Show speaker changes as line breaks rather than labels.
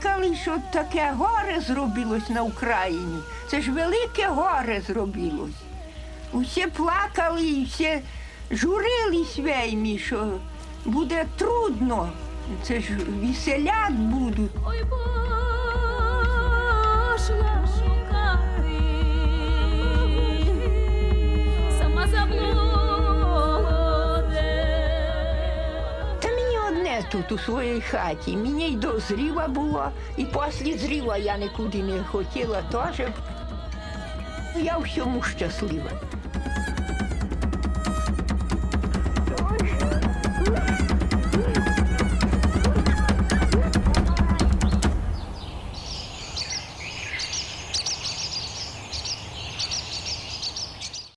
плакали, що таке горе зробилось на Україні. Це ж велике горе зробилось. Усі плакали і всі журились вельми, що буде трудно. Це ж веселят будуть. Тут у своїй хаті. Мені й до зріва було, і після зріва я нікуди не хотіла теж. Я всьому щаслива.